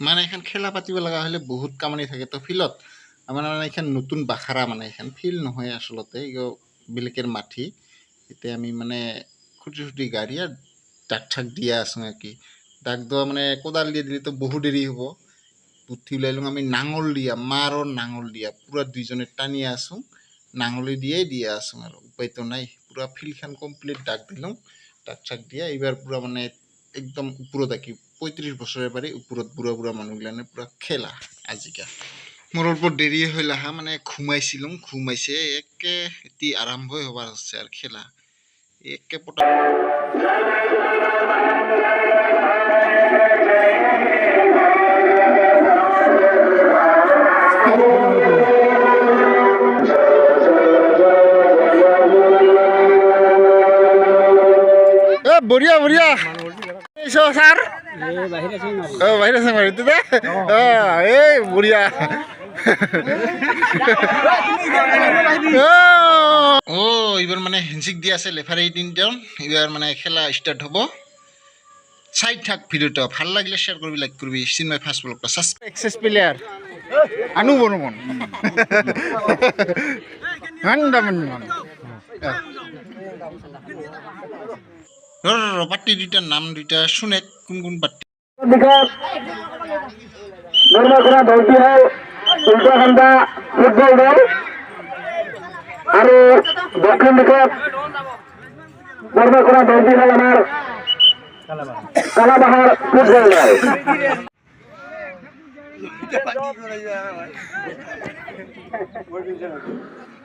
মানে এখন খেলা পাতিব লগা হ'লে বহুত কামানি থাকে। তো ফিল্ডত আমাৰ মানে এখন নতুন বাখাৰা মানে এখন ফিল্ড নহয় আচলতে ইগো বেলেগের মাটি। এতিয়া আমি মানে খুঁটি খুঁটি গাড়ি আর ডাক ঠাক দিয়া আছোঁ আর কি। ডাক দেওয়া মানে কোদাল দিয়ে দিলে তো বহু দেরি হ'ব। ওলাই লওঁ, আমি নাঙল দিয়া, মাৰৰ নাঙল দিয়া, পূৰা দুইজনে টানিয়ে আছোঁ। নাঙলি দিয়েই দিয়া আছোঁ আৰু, উপায়তো নাই। পূৰা ফিল্ডখন কমপ্লিট ডাক দিলোঁ ডাক চাক দিয়া, এইবাৰ পূৰা মানে একদম ওপৰত আঁকি পঁয়ত্ৰিছ বছৰে পাৰি ওপৰত বুঢ়া বুঢ়া মানুহগিলানে পূৰা খেলা আজিকা। মোৰ ওপৰত দেৰি হ'ল আহা মানে ঘুমাইছিলোঁ ঘুমাইছে একে এটি আৰম্ভই হ'বাৰ হৈছে আৰু খেলা। একে পটা বঢ়িয়া বঢ়িয়া। এইছো ছাৰ অ বাহিৰ আছে বাহিৰ দে? অ এই বঢ়িয়া অ এইবাৰ মানে হেঞ্চিক দি আছে লেফাৰী তিনিজন। এইবাৰ মানে খেলা ষ্টাৰ্ট হ'ব। চাই থাক ভিডিঅ'টো ভালো লাগিলে শ্বেয়াৰ কৰিবি লাইক কৰিবি চিন্ময় ফাৰ্ষ্ট ব্লগটো এক্সেছ প্লেয়াৰ আনু বৰ্মন আন্দামান পাৰ্টি দুইটাৰ নাম দুইটা শুনে কোন কোন পাৰ্টি দিশত দলটি ফুটবল দল আৰু দক্ষিণ দিশত নিৰ্মাণ দলটি হ'ল আমাৰ কালাবাহাৰ ফুটবল দল Direct goal pickup. Marce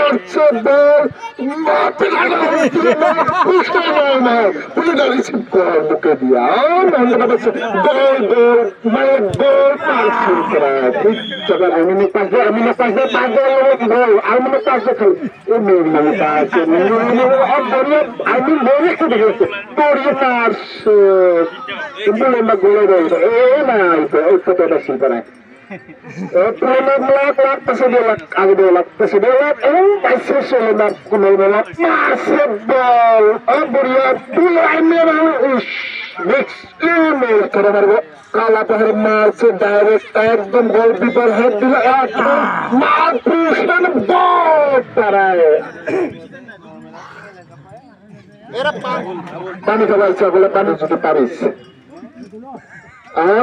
Ah, goal আমি না পাশে খাই এ মেরি না পাশে আমি মেরি খেতে গেছে তোর পাশে বলে না গোলে রয়েছে এ না এই ফটোটা শিল্পরা Oh kala pahar marse direct একদম গোল বিপার হেড দিল একদম মারপুষন বল তারায় পানি খাবার সকলে পানি যদি পারিস Ah.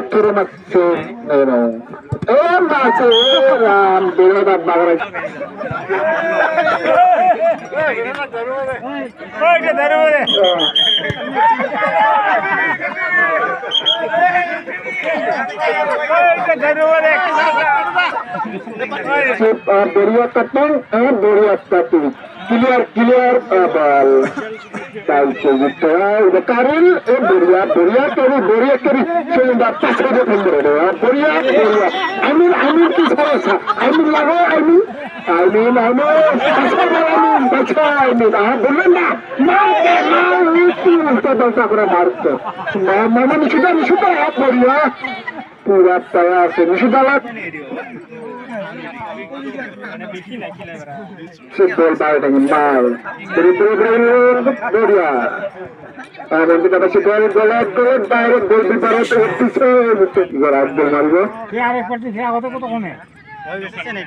Eh, ah, beriya tatang, ah, beriya tatang. Clear, clear, ah, bal. Tayo gitu, ah, udah karil, eh, beriya, beriya, kari, beriya, kari. Sehingga pas aja pemberi, ah, beriya, beriya. Amin, amin, kisah, amin, lago, amin. Amin, amin, pasal amin, pasal amin. Ah, boleh na, mau, mau, itu, itu, dosa kena marto. Mama, mama, Football ball dengan bal. Beri beri beri Gloria. Amin kita masih gol gol gol direct gol di barat itu Gol Abdul Mario.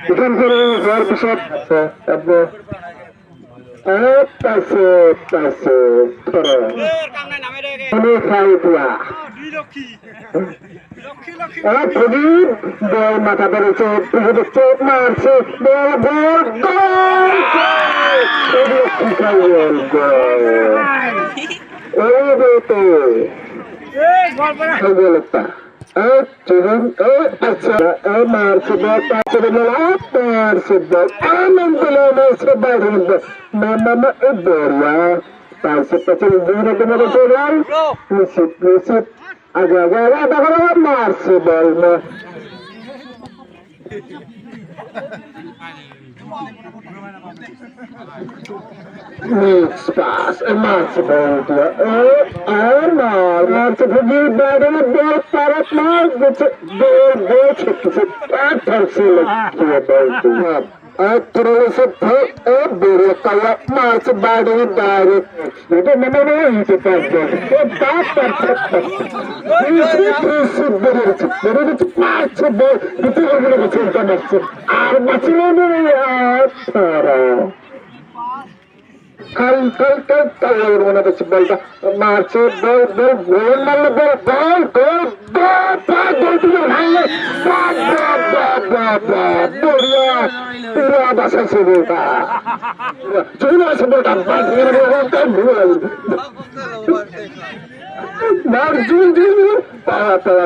Bukan করে হওয়ার পিছত আব্বু তাছে তাছে মানে খাই দিয়া Ah, প্রদীপ বল মাথা বেড়েছে প্রদীপ চোখ মারছে বল বল গোলটা এই চুরুন এই আচ্ছা এই মারছে বল বল মারছে বল আনন্দ মারছে বল মামা এই বড়িয়া পাচ্ছে পাচ্ছে দূরে তোমার বল নিশ্চিত নিশ্চিত আগে আগে আগে দেখো মারছে বল না Mix pass, a match ball dia. Oh, Armar, match pergi badan ball parat mar, gitu, ball ball çıktı, atar silik dia ball dia. Terus itu, eh beri kaya match Badan badan. Itu mana mana itu pakai, eh dapat cepat. Ini itu beri itu, beri itu match ball, itu yang kita cinta match. Ah, match ini ya, parah. কাল কাল কাল কাল মনে বাসাইছে বলটা চলে আসে বলটা বাস মার জুন জুন তাড়া তাড়া